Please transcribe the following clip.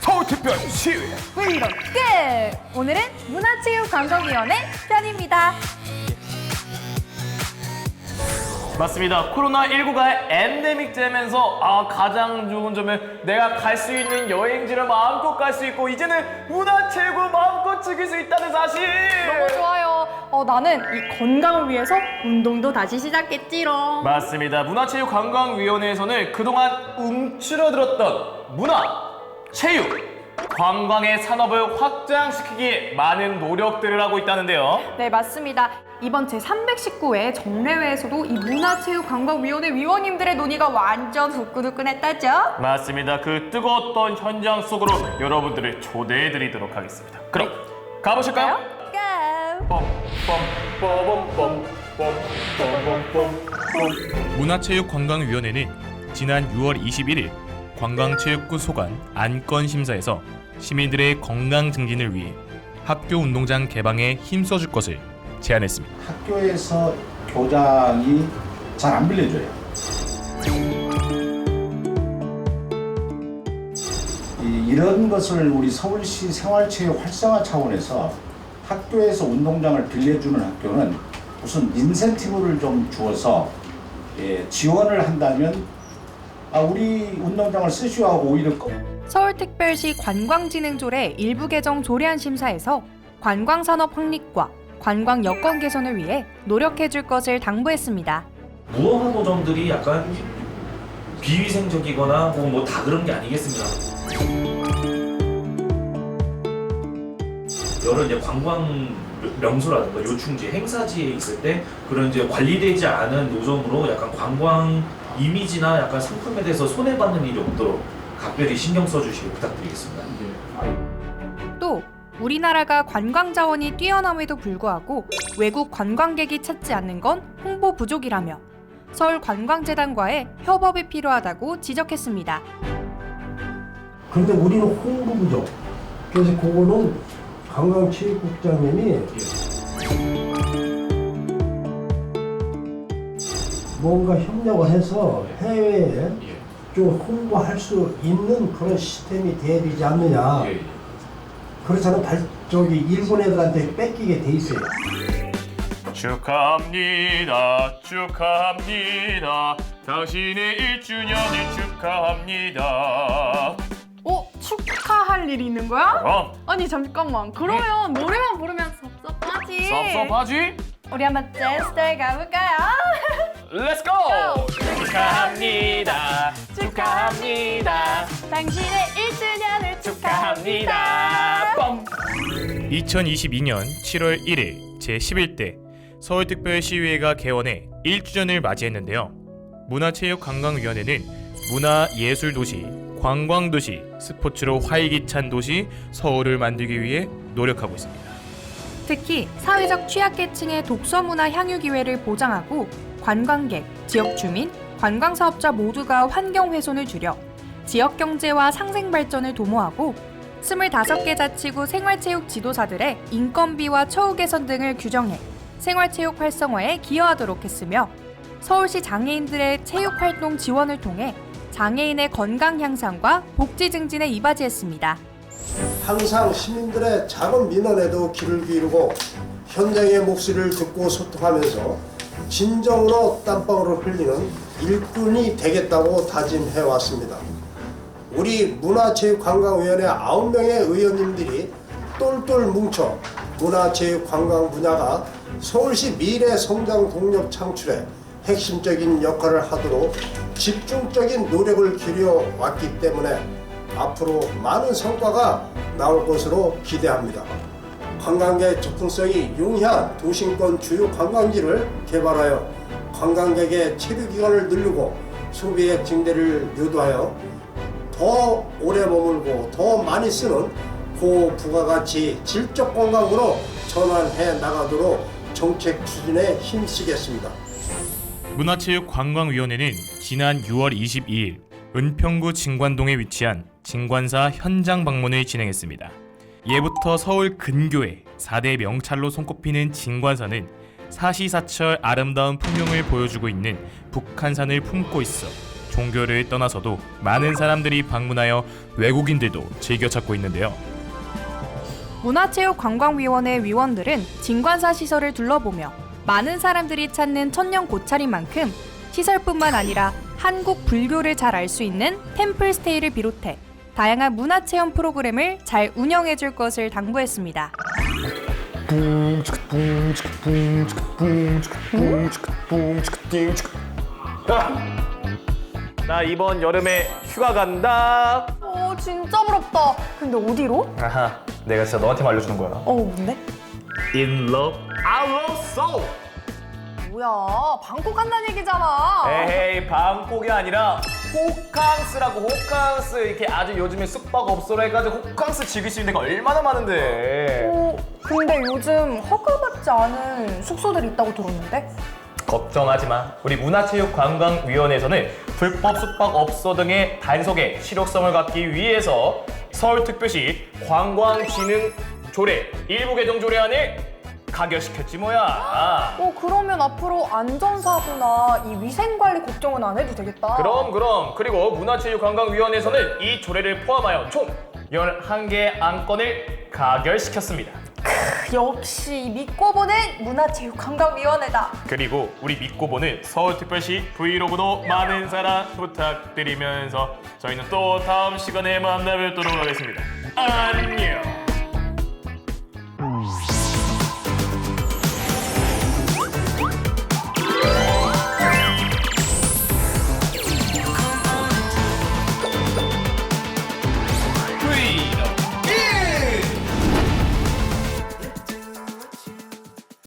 서울 특별 시위 브이로그 끝! 오늘은 문화체육관광위원회 편입니다. 맞습니다. 코로나19가 엔데믹 되면서 아 가장 좋은 점은 내가 갈 수 있는 여행지를 마음껏 갈 수 있고 이제는 문화체육을 마음껏 즐길 수 있다는 사실. 너무 좋아요. 어, 나는 이 건강을 위해서 운동도 다시 시작했지롱. 맞습니다. 문화체육관광위원회에서는 그동안 움츠러들었던 문화, 체육, 관광의 산업을 확장시키기에 많은 노력들을 하고 있다는데요. 네, 맞습니다. 이번 제319회 정례회에서도 이 문화체육관광위원회 위원님들의 논의가 완전 후끈후끈했다죠? 맞습니다. 그 뜨거웠던 현장 속으로 여러분들을 초대해드리도록 하겠습니다. 그럼 가보실까요? 고! 문화체육관광위원회는 지난 6월 21일 관광체육부 소관 안건 심사에서 시민들의 건강 증진을 위해 학교 운동장 개방에 힘써줄 것을 제안했습니다. 학교에서 교장이 잘 안 빌려줘요. 이- 이런 것을 우리 서울시 생활체육 활성화 차원에서 학교에서 운동장을 빌려주는 학교는 무슨 인센티브를 좀 주어서 예, 지원을 한다면 아, 우리 운동장을 쓰시오 하고 오히려 꺼- 서울특별시 관광진흥조례 일부 개정 조례안 심사에서 관광산업 확립과 관광 여건 개선을 위해 노력해줄 것을 당부했습니다. 무어한 노점들이 약간 비위생적이거나 뭐다 그런 게 아니겠습니까? 여러 이제 관광 명소라든가 요충지, 행사지에 있을 때 그런 이제 관리되지 않은 노점으로 약간 관광 이미지나 약간 상품에 대해서 손해받는 일이 없도록 각별히 신경 써주시길 부탁드리겠습니다. 또 우리나라가 관광 자원이 뛰어남에도 불구하고 외국 관광객이 찾지 않는 건 홍보 부족이라며 서울관광재단과의 협업이 필요하다고 지적했습니다. 그런데 우리는 홍보 부족. 그래서 그거는 관광체육국장님이 뭔가 협력을 해서 해외에 좀 홍보할 수 있는 그런 시스템이 돼야 되지 않느냐. 그렇잖아. 발, 저기 일본 애들한테 뺏기게 돼 있어요. 축하합니다. 축하합니다. 당신의 1주년을 축하합니다. 어? 축하할 일이 있는 거야? 그럼 아니 잠깐만 그러면 노래만 부르면 섭섭하지 섭섭하지? 우리 한번 댄스들 가볼까요? Let's go! 축하합니다. 축하합니다. 당신의 1주년을 축하합니다. 빰. 2022년 7월 1일 제11대 서울특별시의회가 개원해 1주년을 맞이했는데요. 문화체육관광위원회는 문화예술도시, 관광도시, 스포츠로 활기찬 도시 서울을 만들기 위해 노력하고 있습니다. 특히 사회적 취약계층의 독서문화 향유 기회를 보장하고 관광객, 지역 주민, 관광 사업자 모두가 환경 훼손을 줄여 지역 경제와 상생 발전을 도모하고 25개 자치구 생활체육 지도사들의 인건비와 처우 개선 등을 규정해 생활체육 활성화에 기여하도록 했으며 서울시 장애인들의 체육 활동 지원을 통해 장애인의 건강 향상과 복지 증진에 이바지했습니다. 항상 시민들의 작은 민원에도 귀를 기울이고 현장의 목소리를 듣고 소통하면서 진정으로 땀방울을 흘리는 일꾼이 되겠다고 다짐해 왔습니다. 우리 문화체육관광위원회 9명의 의원님들이 똘똘 뭉쳐 문화체육관광 분야가 서울시 미래 성장 동력 창출에 핵심적인 역할을 하도록 집중적인 노력을 기울여 왔기 때문에 앞으로 많은 성과가 나올 것으로 기대합니다. 관광객 접근성이 용이한 도심권 주요 관광지를 개발하여 관광객의 체류 기간을 늘리고 소비의 증대를 유도하여 더 오래 머물고 더 많이 쓰는 고부가가치 질적 관광으로 전환해 나가도록 정책 추진에 힘쓰겠습니다. 문화체육관광위원회는 지난 6월 22일 은평구 진관동에 위치한 진관사 현장 방문을 진행했습니다. 예부터 서울 근교에 4대 명찰로 손꼽히는 진관사는 사시사철 아름다운 풍경을 보여주고 있는 북한산을 품고 있어 종교를 떠나서도 많은 사람들이 방문하여 외국인들도 즐겨 찾고 있는데요. 문화체육관광위원회 위원들은 진관사 시설을 둘러보며 많은 사람들이 찾는 천년 고찰인 만큼 시설뿐만 아니라 한국 불교를 잘 알 수 있는 템플스테이를 비롯해 다양한 문화체험 프로그램을 잘 운영해 줄 것을 당부했습니다. 나 이번 여름에 휴가 간다. 어 진짜 부럽다. 근데 어디로? 아하, 내가 진짜 너한테만 알려주는 거야. 어 뭔데? In love, I love so. 뭐야 방콕 간다는 얘기잖아. 에헤이 방콕이 아니라 호캉스라고 호캉스 이렇게 아주 요즘에 숙박업소로 해가지고 호캉스 즐길 수 있는 데가 얼마나 많은데 어 근데 요즘 허가받지 않은 숙소들이 있다고 들었는데? 걱정하지 마 우리 문화체육관광위원회에서는 불법 숙박업소 등의 단속에 실효성을 갖기 위해서 서울특별시 관광진흥 조례 일부 개정 조례안을 가결시켰지 뭐야. 어 그러면 앞으로 안전사고나 이 위생관리 걱정은 안 해도 되겠다. 그럼 그럼. 그리고 문화체육관광위원회에서는 이 조례를 포함하여 총 11개의 안건을 가결시켰습니다. 역시 믿고 보는 문화체육관광위원회다. 그리고 우리 믿고 보는 서울특별시 브이로그도 많은 사랑 부탁드리면서 저희는 또 다음 시간에 만나 뵙도록 하겠습니다. 안녕